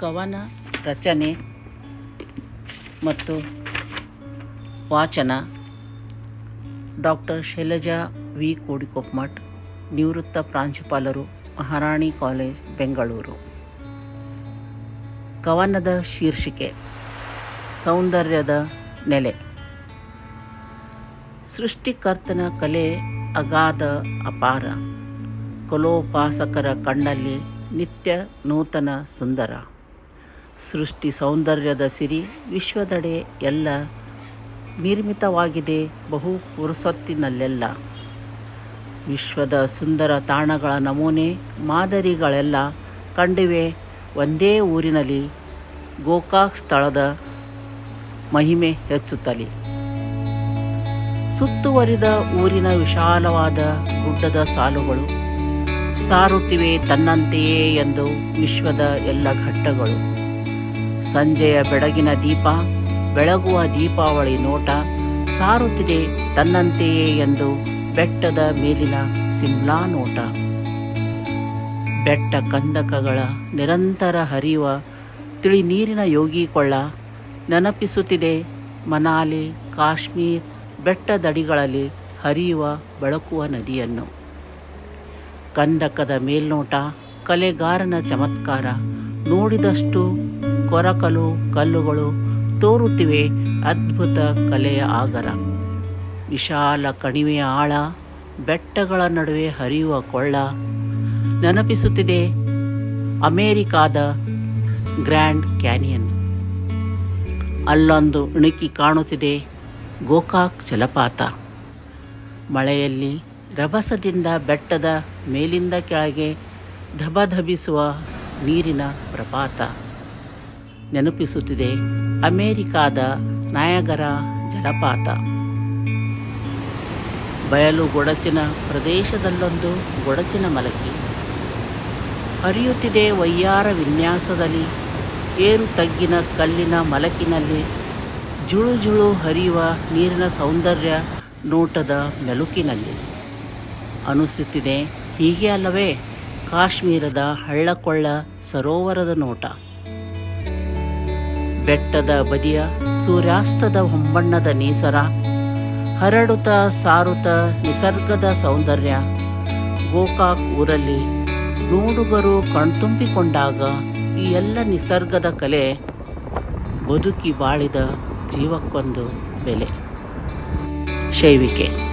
ಕವನ ರಚನೆ ಮತ್ತು ವಾಚನ ಡಾಕ್ಟರ್ ಶೈಲಜಾ ವಿ. ಕೋಡಿಕೊಪ್ಮಠ್ ನಿವೃತ್ತ ಪ್ರಾಂಶುಪಾಲರು ಮಹಾರಾಣಿ ಕಾಲೇಜ್, ಬೆಂಗಳೂರು. ಕವನದ ಶೀರ್ಷಿಕೆ, ಸೌಂದರ್ಯದ ನೆಲೆ. ಸೃಷ್ಟಿಕರ್ತನ ಕಲೆ ಅಗಾಧ ಅಪಾರ. ಕಲೋಪಾಸಕರ ಕಣ್ಣಲ್ಲಿ ನಿತ್ಯ ನೂತನ ಸುಂದರ. ಸೃಷ್ಟಿ ಸೌಂದರ್ಯದ ಸಿರಿ ವಿಶ್ವದೆಡೆ ಎಲ್ಲ ನಿರ್ಮಿತವಾಗಿದೆ ಬಹು ಪುರುಸೊತ್ತಿನಲ್ಲೆಲ್ಲ. ವಿಶ್ವದ ಸುಂದರ ತಾಣಗಳ ನಮೂನೆ ಮಾದರಿಗಳೆಲ್ಲ ಕಂಡಿವೆ ಒಂದೇ ಊರಿನಲ್ಲಿ ಗೋಕಾಕ್ ಸ್ಥಳದ ಮಹಿಮೆ ಹೆಚ್ಚುತ್ತಲಿ. ಸುತ್ತುವರಿದ ಊರಿನ ವಿಶಾಲವಾದ ಗುಡ್ಡದ ಸಾಲುಗಳು ಸಾರುತ್ತಿವೆ ತನ್ನಂತೆಯೇ ಎಂದು ವಿಶ್ವದ ಎಲ್ಲ ಘಟ್ಟಗಳು. ಸಂಜೆಯ ಬೆಳಗಿನ ದೀಪ, ಬೆಳಗುವ ದೀಪಾವಳಿ ನೋಟ ಸಾರುತ್ತಿದೆ ತನ್ನಂತೆಯೇ ಎಂದು ಬೆಟ್ಟದ ಮೇಲಿನ ಸಿಮ್ಲಾ ನೋಟ. ಬೆಟ್ಟ ಕಂದಕಗಳ ನಿರಂತರ ಹರಿಯುವ ತಿಳಿ ನೀರಿನ ಯೋಗಿಕೊಳ್ಳ ನೆನಪಿಸುತ್ತಿದೆ ಮನಾಲಿ, ಕಾಶ್ಮೀರ್ ಬೆಟ್ಟದಡಿಗಳಲ್ಲಿ ಹರಿಯುವ ಬೆಳಕುವ ನದಿಯನ್ನು. ಕಂದಕದ ಮೇಲ್ನೋಟ, ಕಲೆಗಾರನ ಚಮತ್ಕಾರ ನೋಡಿದಷ್ಟು ಕೊರಕಲು ಕಲ್ಲುಗಳು ತೋರುತ್ತಿವೆ. ಅದ್ಭುತ ಕಲೆಯ ಆಗರ. ವಿಶಾಲ ಕಣಿವೆಯ ಆಳ, ಬೆಟ್ಟಗಳ ನಡುವೆ ಹರಿಯುವ ಕೊಳ್ಳ ನೆನಪಿಸುತ್ತಿದೆ ಅಮೇರಿಕಾದ ಗ್ರ್ಯಾಂಡ್ ಕ್ಯಾನಿಯನ್. ಅಲ್ಲೊಂದು ಇಣುಕಿ ಕಾಣುತ್ತಿದೆ ಗೋಕಾಕ್ ಜಲಪಾತ. ಮಳೆಯಲ್ಲಿ ರಭಸದಿಂದ ಬೆಟ್ಟದ ಮೇಲಿಂದ ಕೆಳಗೆ ಧಬಧಬಿಸುವ ನೀರಿನ ಪ್ರಪಾತ. ನೆನಪಿಸುತ್ತಿದೆ ಅಮೇರಿಕಾದ ನಾಯಗರ ಜಲಪಾತ. ಬಯಲು ಗೊಡಚಿನ ಪ್ರದೇಶದಲ್ಲೊಂದು ಗೊಡಚಿನ ಮಲಕಿ. ಹರಿಯುತ್ತಿದೆ ವೈಯಾರ ವಿನ್ಯಾಸದಲ್ಲಿ ಏರು ತಗ್ಗಿನ ಕಲ್ಲಿನ ಮಲಕಿನಲ್ಲಿ ಜುಳು ಜುಳು ಹರಿಯುವ ನೀರಿನ ಸೌಂದರ್ಯ ನೋಟದ ಮೆಲುಕಿನಲ್ಲಿ. ಅನಿಸುತ್ತಿದೆ ಹೀಗೆ ಅಲ್ಲವೇ ಕಾಶ್ಮೀರದ ಹಳ್ಳಕೊಳ್ಳ ಸರೋವರದ ನೋಟ. ಬೆಟ್ಟದ ಬದಿಯ ಸೂರ್ಯಾಸ್ತದ ಹೊಂಬಣ್ಣದ ನೀಸರ ಹರಡುತ ಸಾರುತ ನಿಸರ್ಗದ ಸೌಂದರ್ಯ. ಗೋಕಾಕ್ ಊರಲ್ಲಿ ನೋಡುಗರು ಕಣ್ತುಂಬಿಕೊಂಡಾಗ ಈ ಎಲ್ಲ ನಿಸರ್ಗದ ಕಲೆ ಬದುಕಿ ಬಾಳಿದ ಜೀವಕ್ಕೊಂದು ಬೆಲೆ. ಶೈವಿಕೆ.